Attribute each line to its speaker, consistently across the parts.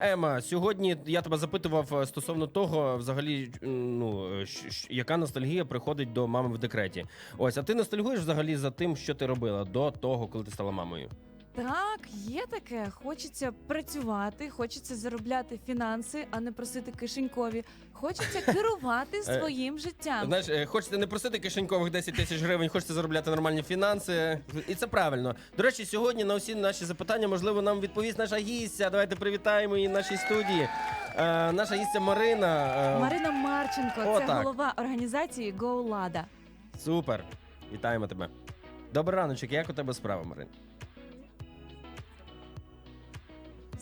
Speaker 1: Ема, сьогодні я тебе запитував е, стосовно того, взагалі, ну е, яка ностальгія приходить до мами в декреті. Ось, а ти ностальгуєш взагалі за тим, що ти робила до того, коли ти стала мамою?
Speaker 2: Так, є таке. Хочеться працювати, хочеться заробляти фінанси, а не просити кишенькові. Хочеться керувати своїм життям.
Speaker 1: Знаєш, е, хочете не просити кишенькових 10 тисяч гривень, хочете заробляти нормальні фінанси. І це правильно. До речі, сьогодні на усі наші запитання, можливо, нам відповість наша гістя. Давайте привітаємо її в нашій студії. Е, наша гістя Марина. е,
Speaker 2: Марина Марченко,
Speaker 1: О,
Speaker 2: це
Speaker 1: так.
Speaker 2: голова організації Go Lada.
Speaker 1: Супер. Вітаємо тебе. Добрий раночок, як у тебе справа, Марин?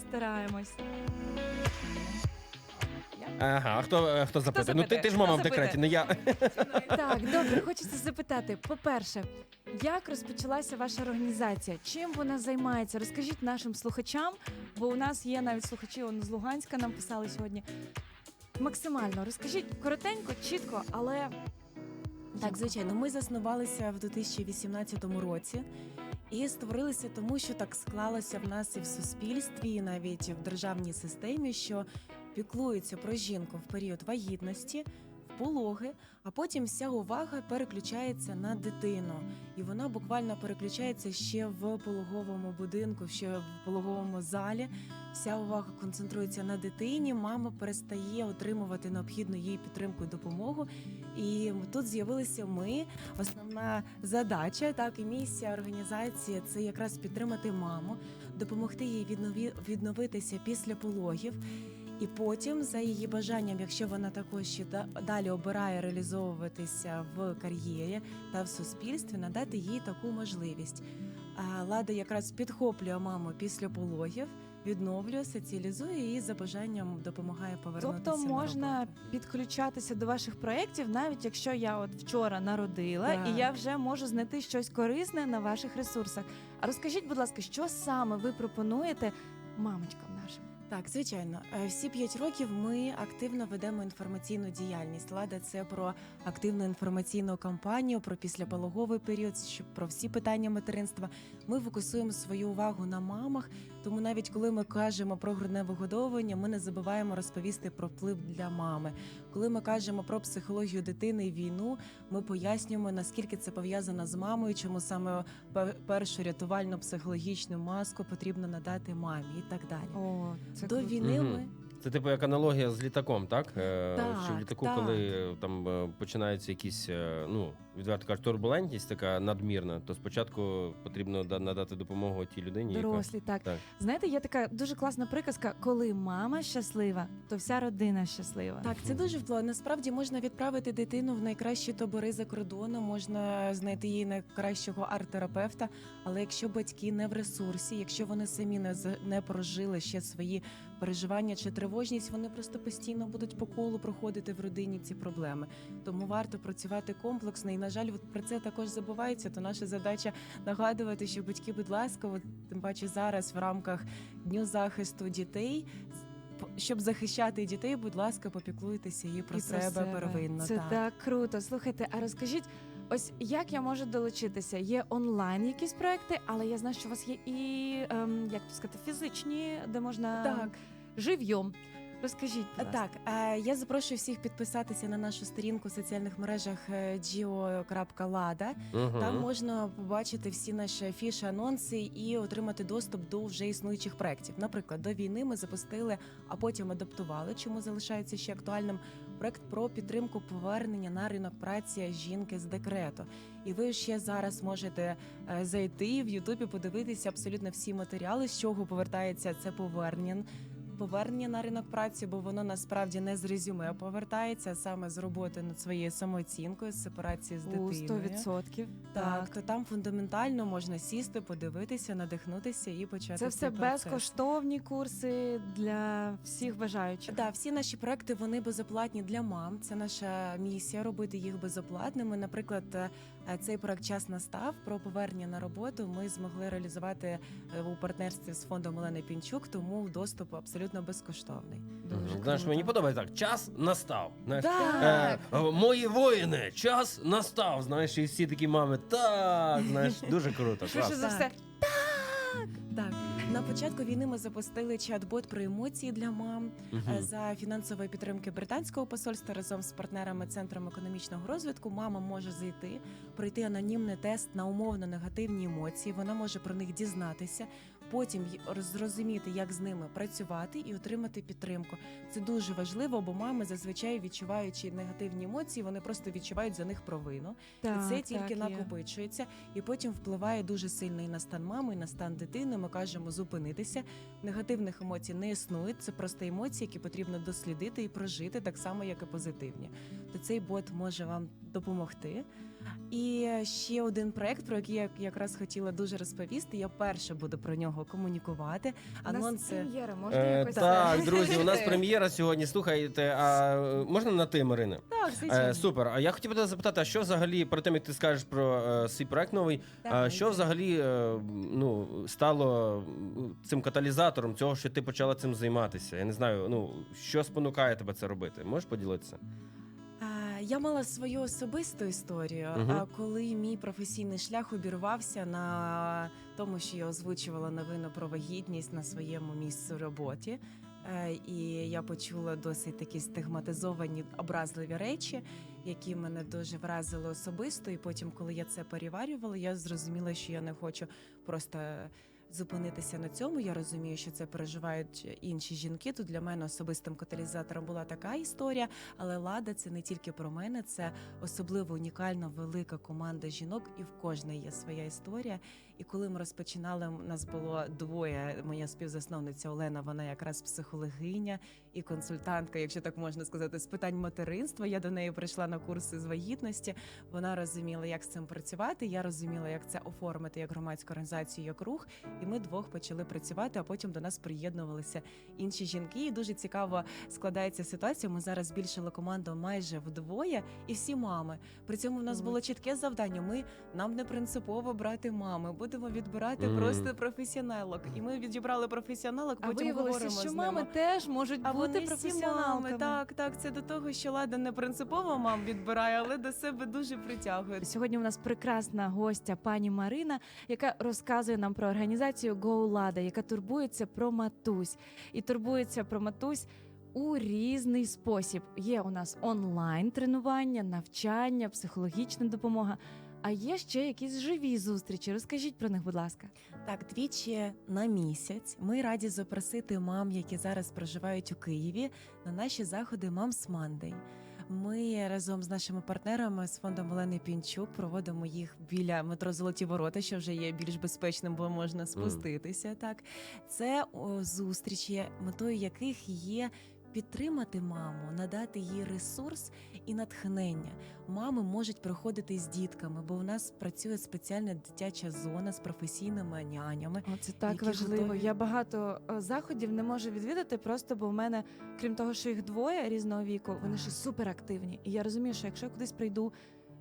Speaker 2: Стараємось.
Speaker 1: Ага, а хто, е, хто запитує? Ну ти,
Speaker 2: запитує?
Speaker 1: ти ж мама
Speaker 2: Хто
Speaker 1: в декреті, не я.
Speaker 2: Так, добре, хочеться запитати. По-перше, як розпочалася ваша організація? Чим вона займається? Розкажіть нашим слухачам, бо у нас є навіть слухачі он з Луганська, нам писали сьогодні. Максимально розкажіть коротенько, чітко, але
Speaker 3: Так, звичайно, ми заснувалися в 2018 році і створилися тому, що так склалося в нас і в суспільстві, і навіть в державній системі, що піклуються про жінку в період вагітності, в пологи, а потім вся увага переключається на дитину. І вона буквально переключається ще в пологовому будинку, ще в пологовому залі. Вся увага концентрується на дитині. Мама перестає отримувати необхідну їй підтримку і допомогу. І тут з'явилися ми. Основна задача, так і місія організації це якраз підтримати маму, допомогти їй віднові, відновитися після пологів. І потім, за її бажанням, якщо вона також ще да- далі обирає реалізовуватися в кар'єрі та в суспільстві, надати їй таку можливість. Лада якраз підхоплює маму після пологів, відновлює, соціалізує і за бажанням допомагає повернутися.
Speaker 2: тобто
Speaker 3: на
Speaker 2: можна
Speaker 3: роботу.
Speaker 2: підключатися до ваших проєктів, навіть якщо я от вчора народила,
Speaker 3: Так.
Speaker 2: і я вже можу знайти щось корисне на ваших ресурсах. А розкажіть, будь ласка, що саме ви пропонуєте мамочкам нашим?
Speaker 3: Так, звичайно, Е, всі п'ять років ми активно ведемо інформаційну діяльність. Лада це про активну інформаційну кампанію, про післяпологовий період, про всі питання материнства. Ми фокусуємо свою увагу на мамах. Тому навіть коли ми кажемо про грудне вигодовування, ми не забуваємо розповісти про вплив для мами. Коли ми кажемо про психологію дитини і війну, ми пояснюємо наскільки це пов'язано з мамою, чому саме першу рятувальну психологічну маску потрібно надати мамі і так далі.
Speaker 2: О, це
Speaker 3: До війни
Speaker 1: Мгм.
Speaker 3: ми
Speaker 1: Це типу як аналогія з літаком, так? Е,
Speaker 3: Так,
Speaker 1: що в літаку,
Speaker 3: так.
Speaker 1: коли е, там е, починаються якісь, е, ну, відверто кажуть, турбулентність така надмірна, то спочатку потрібно да- надати допомогу тій людині. яка-
Speaker 2: Дорослі, так.
Speaker 1: Так.
Speaker 2: Знаєте, є така дуже класна приказка: коли мама щаслива, то вся родина щаслива.
Speaker 3: так це дуже впливає. Насправді можна відправити дитину в найкращі табори за кордоном, можна знайти їй найкращого арт-терапевта. Але якщо батьки не в ресурсі, якщо вони самі не з- не прожили ще свої переживання чи тривожність, вони просто постійно будуть по колу проходити в родині ці проблеми. Тому варто працювати комплексно. І на жаль, от про це також забувається. То наша задача нагадувати, що батьки, будь ласка, от тим паче зараз в рамках дню захисту дітей. Щоб захищати дітей, будь ласка, попіклуйтеся і про,
Speaker 2: І
Speaker 3: себе, первинно.
Speaker 2: Це
Speaker 3: так.
Speaker 2: так. круто. Слухайте, а розкажіть, ось як я можу долучитися? Є онлайн якісь проекти, але я знаю, що у вас є і ем, як то сказати, фізичні, де можна
Speaker 3: Так.
Speaker 2: живьом. Розкажіть, будь ласка.
Speaker 3: Так, е, я запрошую всіх підписатися на нашу сторінку в соціальних мережах е, geo.lada.
Speaker 1: Мгм.
Speaker 3: Там можна побачити всі наші афіші, анонси і отримати доступ до вже існуючих проєктів. Наприклад, до війни ми запустили, а потім адаптували, чому залишається ще актуальним проект про підтримку повернення на ринок праці жінки з декрету. І ви ще зараз можете е, зайти в Ютубі, подивитися абсолютно всі матеріали, з чого повертається це повернення. Повернення на ринок праці, бо воно насправді не з резюме повертається, а саме з роботи над своєю самооцінкою, з сепарації з дитиною.
Speaker 2: 100%.
Speaker 3: Так, то там фундаментально можна сісти, подивитися, надихнутися і почати.
Speaker 2: Це все
Speaker 3: процес.
Speaker 2: безкоштовні курси для всіх бажаючих.
Speaker 3: Да, всі наші проекти вони безоплатні для мам. Це наша місія робити їх безоплатними. Наприклад, цей проект час настав про повернення на роботу. Ми змогли реалізувати е, у партнерстві з фондом Олени Пінчук, тому доступ абсолютно безкоштовний.
Speaker 2: Дуже
Speaker 1: Знаєш,
Speaker 2: круто.
Speaker 1: мені подобається так. Час настав. Знаєш,
Speaker 3: Так.
Speaker 1: Е, е, мої воїни, час настав. Знаєш, і всі такі мами. Так, знаєш, дуже круто.
Speaker 2: Швидше
Speaker 1: клас.
Speaker 2: за
Speaker 3: Так.
Speaker 2: все.
Speaker 3: Так, На початку війни ми запустили чат-бот про емоції для мам. Е, за фінансової підтримки британського посольства разом з партнерами Центром економічного розвитку. Мама може зайти, пройти анонімний тест на умовно негативні емоції. Вона може про них дізнатися, потім зрозуміти, як з ними працювати і отримати підтримку. Це дуже важливо, бо мами зазвичай відчуваючи негативні емоції, вони просто відчувають за них провину. і це тільки
Speaker 2: так,
Speaker 3: накопичується, і потім впливає дуже сильно і на стан мами, і на стан дитини. Ми кажемо зупинитися. Негативних емоцій не існує. Це просто емоції, які потрібно дослідити і прожити, так само як і позитивні. То цей бот може вам допомогти. І ще один проект, про який я якраз хотіла дуже розповісти. Я перше буду про нього комунікувати.
Speaker 2: У нас
Speaker 3: Анонси
Speaker 2: прем'єра, можна
Speaker 1: Е,
Speaker 2: якось
Speaker 1: так, друзі, у нас прем'єра сьогодні. Слухайте, а е, можна на ти, Марина?
Speaker 3: так,
Speaker 1: Е, супер. А я хотів би тебе запитати, а що взагалі, перед тим як ти скажеш про е, свій проект новий, а
Speaker 3: Так,
Speaker 1: що взагалі е, ну, стало м, цим каталізатором цього, що ти почала цим займатися? Я не знаю, ну що спонукає тебе це робити? Можеш поділитися?
Speaker 3: Я мала свою особисту історію, а коли мій професійний шлях обірвався на тому, що я озвучувала новину про вагітність на своєму місці роботі. Е, І я почула досить такі стигматизовані образливі речі, які мене дуже вразили особисто. І потім, коли я це переварювала, я зрозуміла, що я не хочу просто зупинитися на цьому. Я розумію, що це переживають інші жінки. Тут для мене особистим каталізатором була така історія. Але лада це не тільки про мене, це особливо унікальна велика команда жінок, і в кожної є своя історія. І коли ми розпочинали, у нас було двоє. Моя співзасновниця Олена, вона якраз психологиня і консультантка, якщо так можна сказати, з питань материнства. Я до неї прийшла на курси з вагітності. Вона розуміла, як з цим працювати. Я розуміла, як це оформити як громадську організацію, як рух. І ми двох почали працювати. А потім до нас приєднувалися інші жінки. І дуже цікаво складається ситуація. Ми зараз збільшили команду майже вдвоє, і всі мами. При цьому в нас було чітке завдання. Ми нам не принципово брати мами. Будемо відбирати
Speaker 1: Мгм.
Speaker 3: просто професіоналок. І ми відібрали професіоналок.
Speaker 2: А
Speaker 3: Потім
Speaker 2: виявилося,
Speaker 3: говоримо
Speaker 2: що
Speaker 3: з
Speaker 2: мами теж можуть
Speaker 3: А
Speaker 2: бути
Speaker 3: вони всі мами.
Speaker 2: професіоналками.
Speaker 3: Так, так. Це до того, що лада не принципово мам відбирає, але до себе дуже притягує.
Speaker 2: Сьогодні у нас прекрасна гостя пані Марина, яка розказує нам про організацію Go Lada, яка турбується про матусь і турбується про матусь. У різний спосіб є у нас онлайн тренування, навчання, психологічна допомога. А є ще якісь живі зустрічі. Розкажіть про них, будь ласка.
Speaker 3: Так, двічі на місяць ми раді запросити мам, які зараз проживають у Києві, на наші заходи Мамс Мандей. Ми разом з нашими партнерами з фондом Олени Пінчук проводимо їх біля метро Золоті Ворота, що вже є більш безпечним, бо можна спуститися. Так, це о, зустрічі, метою яких є. Підтримати маму, надати їй ресурс і натхнення. Мами можуть приходити з дітками, бо у нас працює спеціальна дитяча зона з професійними нянями.
Speaker 2: О, це так важливо.
Speaker 3: готові.
Speaker 2: Я багато е, заходів не можу відвідати, просто бо в мене, крім того, що їх двоє різного віку, вони ще суперактивні. І я розумію, що якщо я кудись прийду,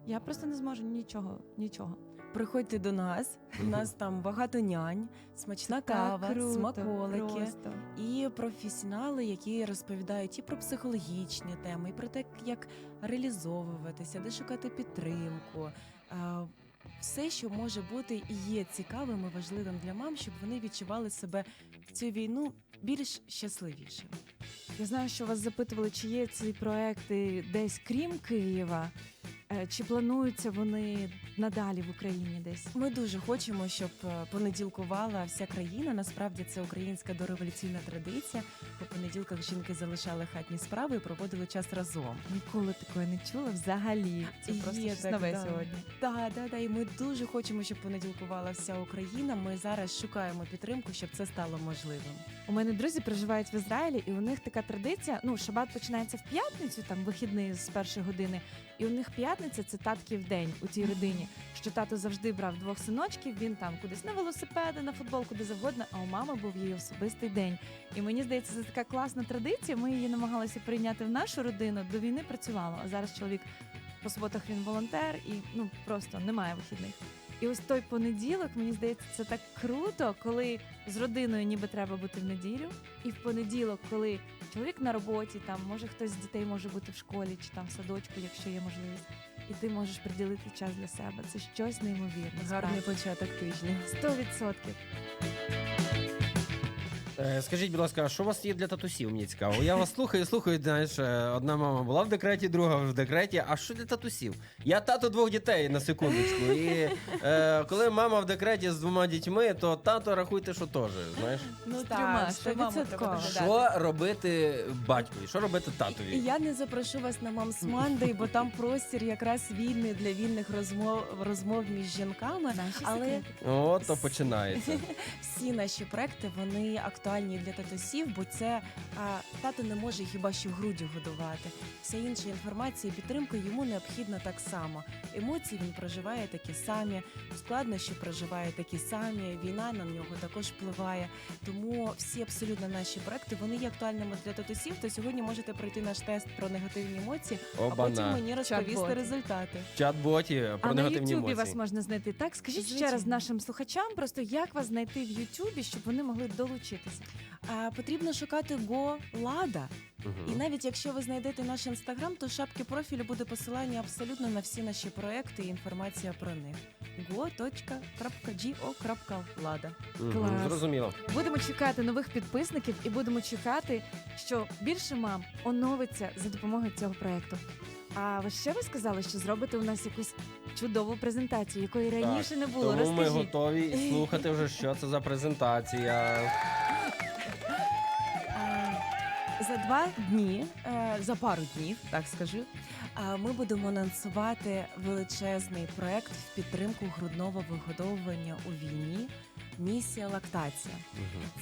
Speaker 2: я просто не зможу нічого, нічого.
Speaker 3: Приходьте до нас. У нас там багато нянь, смачна кава,
Speaker 2: круто,
Speaker 3: смаколики
Speaker 2: Просто.
Speaker 3: і професіонали, які розповідають і про психологічні теми, і про те, як реалізовуватися, де шукати підтримку. Все, що може бути і є цікавим і важливим для мам, щоб вони відчували себе в цю війну більш щасливішими.
Speaker 2: Я знаю, що вас запитували, чи є ці проекти десь крім Києва, Е, чи плануються вони надалі в Україні десь.
Speaker 3: Ми дуже хочемо, щоб е, понеділкувала вся країна. Насправді це українська дореволюційна традиція. По понеділках жінки залишали хатні справи і проводили час разом.
Speaker 2: Ніколи такої не чула взагалі. Це просто щось нове сьогодні.
Speaker 3: Так, да, да, і ми дуже хочемо, щоб понеділкувала вся Україна. Ми зараз шукаємо підтримку, щоб це стало можливим.
Speaker 2: У мене друзі проживають в Ізраїлі, і у них така традиція. Ну, шабат починається в п'ятницю, там вихідний з першої години. І у них п'ятниця це татків день у тій родині. Що тато завжди брав двох синочків, він там кудись на велосипеди, на футбол, куди завгодно. А у мами був її особистий день. І мені здається, це така класна традиція. Ми її намагалися прийняти в нашу родину. До війни працювало. А зараз чоловік по суботах він волонтер і ну просто немає вихідних. І ось той понеділок, мені здається, це так круто, коли з родиною ніби треба бути в неділю, і в понеділок, коли чоловік на роботі, там може хтось з дітей може бути в школі чи там в садочку, якщо є можливість, і ти можеш приділити час для себе. Це щось неймовірне.
Speaker 3: Гарний початок тижня.
Speaker 2: Сто відсотків.
Speaker 1: Е, Скажіть, будь ласка, а що у вас є для татусів? Мені цікаво. Я вас слухаю, слухаю. Знаєш, е, одна мама була в декреті, друга в декреті. А що для татусів? Я тато двох дітей на секундочку. І е, коли мама в декреті з двома дітьми, то тато рахуйте, що теж. Знаєш,
Speaker 3: Ну
Speaker 2: ще маму треба
Speaker 1: що робити батькові? Що робити татові?
Speaker 3: я не запрошу вас на Мамс Мандей, бо там простір якраз вільний для вільних розмов розмов між жінками.
Speaker 2: Наші
Speaker 3: Але.
Speaker 1: О, то починається.
Speaker 3: всі наші проекти вони актуальні для татусів, бо це а, тато не може хіба що груддю годувати. Вся інша інформація і підтримка йому необхідна так само. Емоції він проживає такі самі, складнощі проживає такі самі. Війна на нього також впливає. Тому всі абсолютно наші проекти вони є актуальними для татусів. То сьогодні можете пройти наш тест про негативні емоції, а потім мені розповісти
Speaker 2: Чат-боті.
Speaker 3: результати.
Speaker 1: Чат-боті
Speaker 2: А
Speaker 1: про
Speaker 2: на
Speaker 1: негативні
Speaker 2: Ютубі вас можна знайти. Так, скажіть ще раз нашим слухачам, просто як вас знайти в Ютубі, щоб вони могли долучитися.
Speaker 3: А потрібно шукати Го Лада.
Speaker 1: Мгм.
Speaker 3: І навіть якщо ви знайдете наш інстаграм, то в шапці профілю буде посилання абсолютно на всі наші проекти і інформація про них. go.go.lada
Speaker 1: Мгм,
Speaker 2: Клас.
Speaker 1: Зрозуміло.
Speaker 2: Будемо чекати нових підписників і будемо чекати, що більше мам оновиться за допомогою цього проекту. А ви ще ви сказали, що зробите у нас якусь чудову презентацію, якої раніше не було.
Speaker 1: Тому ми
Speaker 2: Розкажіть.
Speaker 1: готові слухати вже, що це за презентація.
Speaker 3: За два дні, е, за пару днів, так скажу, ми будемо анонсувати величезний проект в підтримку грудного вигодовування у війні. Місія лактація.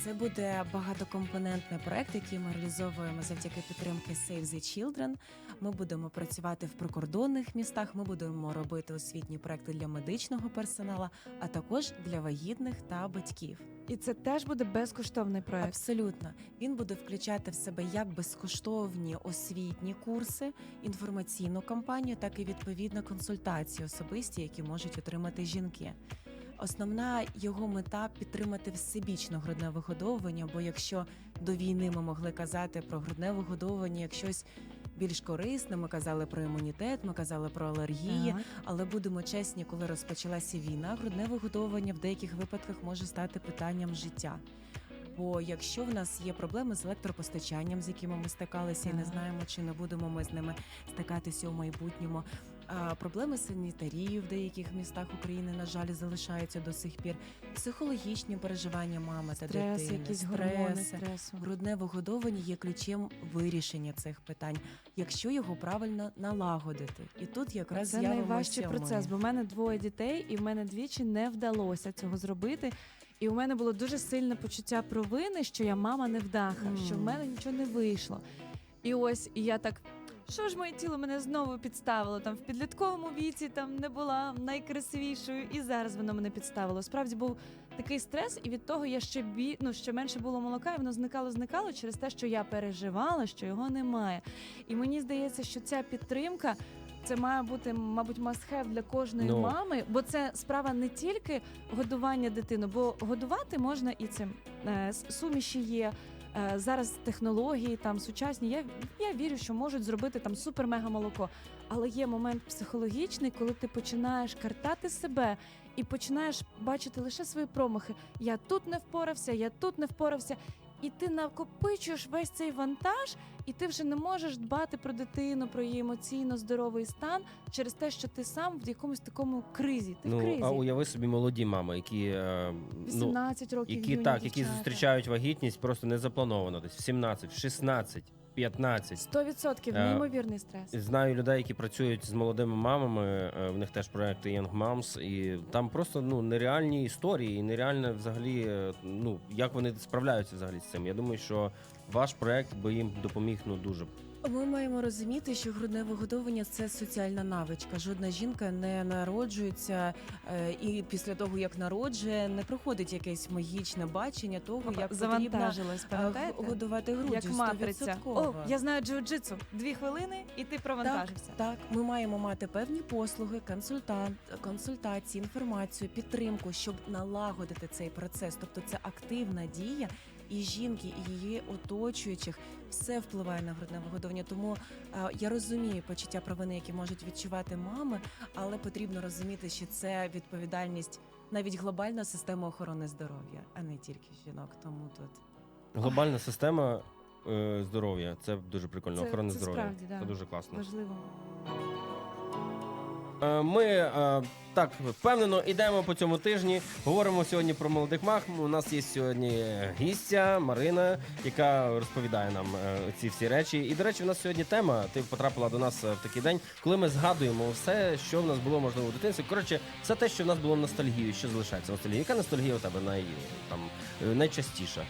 Speaker 3: Це буде багатокомпонентний проект, який ми реалізовуємо завдяки підтримки Save the Children. Ми будемо працювати в прикордонних містах. Ми будемо робити освітні проекти для медичного персоналу, а також для вагітних та батьків.
Speaker 2: І це теж буде безкоштовний проект.
Speaker 3: Абсолютно, він буде включати в себе як безкоштовні освітні курси, інформаційну кампанію, так і відповідно консультації особисті, які можуть отримати жінки. Основна його мета підтримати всебічно грудне вигодовування. Бо якщо до війни ми могли казати про грудне вигодовування як щось більш корисне, ми казали про імунітет, ми казали про алергії.
Speaker 2: Так.
Speaker 3: Але будемо чесні, коли розпочалася війна, грудне вигодовування в деяких випадках може стати питанням життя. Бо якщо в нас є проблеми з електропостачанням, з якими ми стикалися, і не знаємо, чи не будемо ми з ними стикатися у майбутньому. Проблеми з санітарією в деяких містах України, на жаль, залишаються до сих пір. Психологічні переживання мами та дитини,
Speaker 2: якісь
Speaker 3: стреси.
Speaker 2: стресу.
Speaker 3: Грудне вигодовування є ключем вирішення цих питань, якщо його правильно налагодити. І тут якраз
Speaker 2: Це найважчий процес, бо в мене двоє дітей, і в мене двічі не вдалося цього зробити. І у мене було дуже сильне почуття провини, що я мама невдаха,
Speaker 3: Мгм.
Speaker 2: що в мене нічого не вийшло. І ось і я так. Що ж моє тіло мене знову підставило там в підлітковому віці, там не була найкрасивішою, і зараз воно мене підставило. Справді був такий стрес, і від того я ще бі... ну, ще менше було молока, і воно зникало, зникало через те, що я переживала, що його немає. І мені здається, що ця підтримка. Це має бути, мабуть, must-have для кожної
Speaker 1: Ну.
Speaker 2: мами, бо це справа не тільки годування дитини, бо годувати можна і цим е, суміші є. Е, Зараз технології там сучасні. Я, я вірю, що можуть зробити там супер-мега молоко. Але є момент психологічний, коли ти починаєш картати себе і починаєш бачити лише свої промахи. Я тут не впорався, я тут не впорався. І ти накопичуєш весь цей вантаж, і ти вже не можеш дбати про дитину, про її емоційно здоровий стан через те, що ти сам в якомусь такому кризі. Ти в
Speaker 1: Ну,
Speaker 2: кризі.
Speaker 1: а уяви собі молоді мами, які, е, ну,
Speaker 2: 18 років.
Speaker 1: які
Speaker 2: юні
Speaker 1: так, які
Speaker 2: дівчата.
Speaker 1: зустрічають вагітність просто не заплановано. Десь в 17, в 16, 15.
Speaker 2: 100%
Speaker 1: Е,
Speaker 2: неймовірний стрес.
Speaker 1: Знаю людей, які працюють з молодими мамами. е, В них теж проекти Young Moms, і там просто ну нереальні історії, і нереальне взагалі, е, ну як вони справляються взагалі з цим. Я думаю, що ваш проект би їм допоміг ну дуже.
Speaker 3: Ми маємо розуміти, що грудне вигодовування це соціальна навичка. Жодна жінка не народжується е, і після того, як народжує, не проходить якесь магічне бачення того, як потрібно е, годувати груддю.
Speaker 2: Як матриця. О, я знаю джиу-джитсу. Дві хвилини, і ти провантажився.
Speaker 3: Так, ми маємо мати певні послуги, консультант, консультації, інформацію, підтримку, щоб налагодити цей процес. Тобто це активна дія. І жінки, і її оточуючих все впливає на грудне вигодовування. Тому е, я розумію почуття провини, які можуть відчувати мами, але потрібно розуміти, що це відповідальність навіть глобальна система охорони здоров'я, а не тільки жінок. Тому тут
Speaker 1: Глобальна система е, здоров'я. Це дуже прикольно.
Speaker 2: Це-
Speaker 1: Охорона
Speaker 2: це
Speaker 1: здоров'я.
Speaker 2: справді, да.
Speaker 1: Це дуже класно.
Speaker 2: Важливо.
Speaker 1: Е, Ми е, так впевнено йдемо по цьому тижні. Говоримо сьогодні про молодих мах. У нас є сьогодні гістя Марина, яка розповідає нам е, ці всі речі. І до речі, у нас сьогодні тема. Ти потрапила до нас в такий день, коли ми згадуємо все, що в нас було можливо в дитинстві. Коротше, все те, що в нас було ностальгією, що залишається ностальгією. Яка ностальгія у тебе най, там, найчастіша?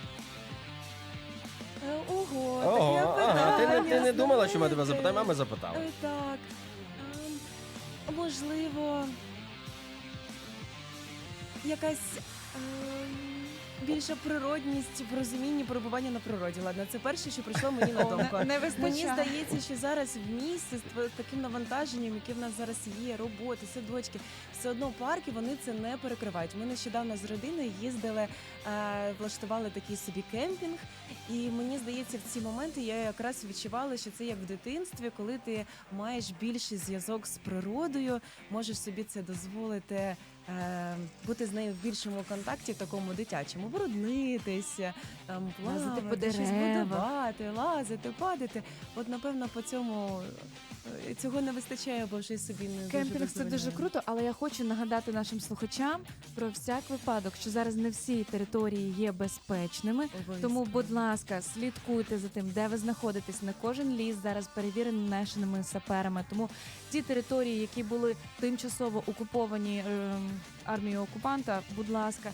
Speaker 3: Ого,
Speaker 1: Ого,
Speaker 3: таке
Speaker 1: ага, ти не, ти не думала, що ми тебе запитаємо, а ми запитали.
Speaker 3: Так. Можливо, якась ем, більша природність в розумінні перебування на природі. Ладно, це перше, що прийшло мені на думку.
Speaker 2: не, не
Speaker 3: Мені здається, що зараз в місті з таким навантаженням, яке в нас зараз є, роботи, садочки, все одно парки вони це не перекривають. Ми нещодавно з родиною їздили, е, влаштували такий собі кемпінг, і мені здається, в ці моменти я якраз відчувала, що це як в дитинстві, коли ти маєш більший зв'язок з природою, можеш собі це дозволити. Е, Бути з нею в більшому контакті, в такому дитячому, бруднитися, там
Speaker 2: Лазити по
Speaker 3: щось
Speaker 2: деревах.
Speaker 3: будувати, лазити, падати. От напевно по цьому е, цього не вистачає, бо вже собі не
Speaker 2: Кемпінг
Speaker 3: дуже
Speaker 2: це дуже круто, але я хочу нагадати нашим слухачам про всяк випадок, що зараз не всі території є безпечними.
Speaker 3: Обов'язково.
Speaker 2: Тому, будь ласка, слідкуйте за тим, де ви знаходитесь. Не кожен ліс зараз перевірений нашими саперами. Тому ті території, які були тимчасово окуповані ем, армією окупанта, будь ласка,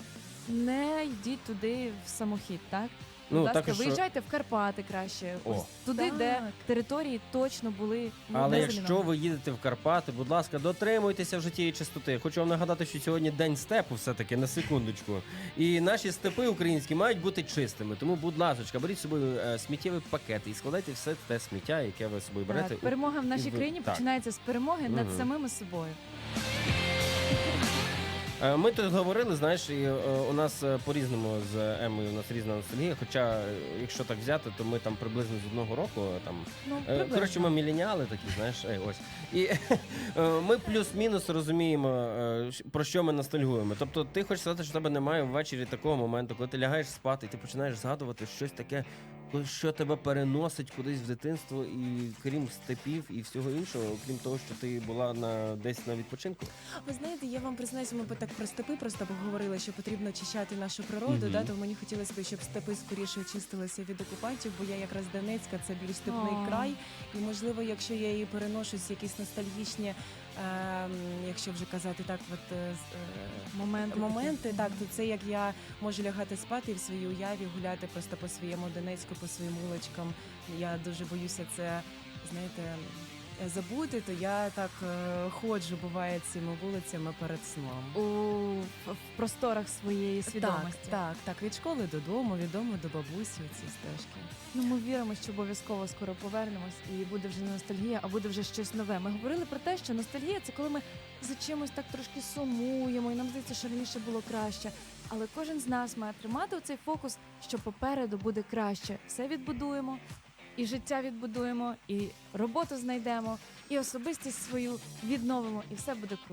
Speaker 2: не йдіть туди в самохід, так? Будь
Speaker 1: Ну,
Speaker 2: ласка,
Speaker 1: що-
Speaker 2: виїжджайте в Карпати краще,
Speaker 1: О.
Speaker 2: ось туди, де території точно були ну,
Speaker 1: Але
Speaker 2: не
Speaker 1: якщо
Speaker 2: заміновані.
Speaker 1: ви їдете в Карпати, будь ласка, дотримуйтеся вже тієї чистоти. Хочу вам нагадати, що сьогодні день степу, все-таки на секундочку. І наші степи українські мають бути чистими. Тому, будь ласка, беріть з собою е, сміттєвий пакет і складайте все те сміття, яке ви з собою берете.
Speaker 2: Так, перемога в нашій
Speaker 1: і ви-
Speaker 2: країні
Speaker 1: так.
Speaker 2: починається з перемоги над
Speaker 1: Мгм.
Speaker 2: самими собою.
Speaker 1: Е, Ми тут говорили, знаєш, і е, у нас е, по-різному з Емою, у нас різна ностальгія. Хоча, якщо так взяти, то ми там приблизно з одного року там
Speaker 2: Ну.
Speaker 1: Коротше, ми міленіали такі, знаєш, ей, ось. І ми плюс-мінус розуміємо, про що ми ностальгуємо. Тобто, ти хочеш сказати, що в тебе немає ввечері такого моменту, коли ти лягаєш спати, і ти починаєш згадувати щось таке, що тебе переносить кудись в дитинство, і крім степів і всього іншого, крім того, що ти була на десь на відпочинку.
Speaker 3: Ви знаєте, я вам признаюся, ми би так про степи просто поговорили, що потрібно очищати нашу природу.
Speaker 1: Мгм.
Speaker 3: Да, то мені хотілося б, щоб степи скоріше очистилися від окупантів, бо я якраз Донецька, це більш степний край. І можливо, якщо я її переношусь, якісь ностальгічні, якщо вже казати так, от е, е,
Speaker 2: Моменти
Speaker 3: моменти, так, то це як я можу лягати спати і в своїй уяві гуляти просто по своєму Донецьку, по своїм вуличкам. Я дуже боюся це, знаєте. Забути, то я так е, ходжу, буває цими вулицями перед сном.
Speaker 2: у в, в просторах своєї свідомості.
Speaker 3: Так, так, так, від школи додому, від дому до бабусі ці стежки.
Speaker 2: Ну ми віримо, що обов'язково скоро повернемось, і буде вже не ностальгія, а буде вже щось нове. Ми говорили про те, що ностальгія це коли ми за чимось так трошки сумуємо, і нам здається, що раніше було краще. Але кожен з нас має тримати цей фокус, що попереду буде краще. Все відбудуємо, і життя відбудуємо, і роботу знайдемо, і особистість свою відновимо, і все буде круто.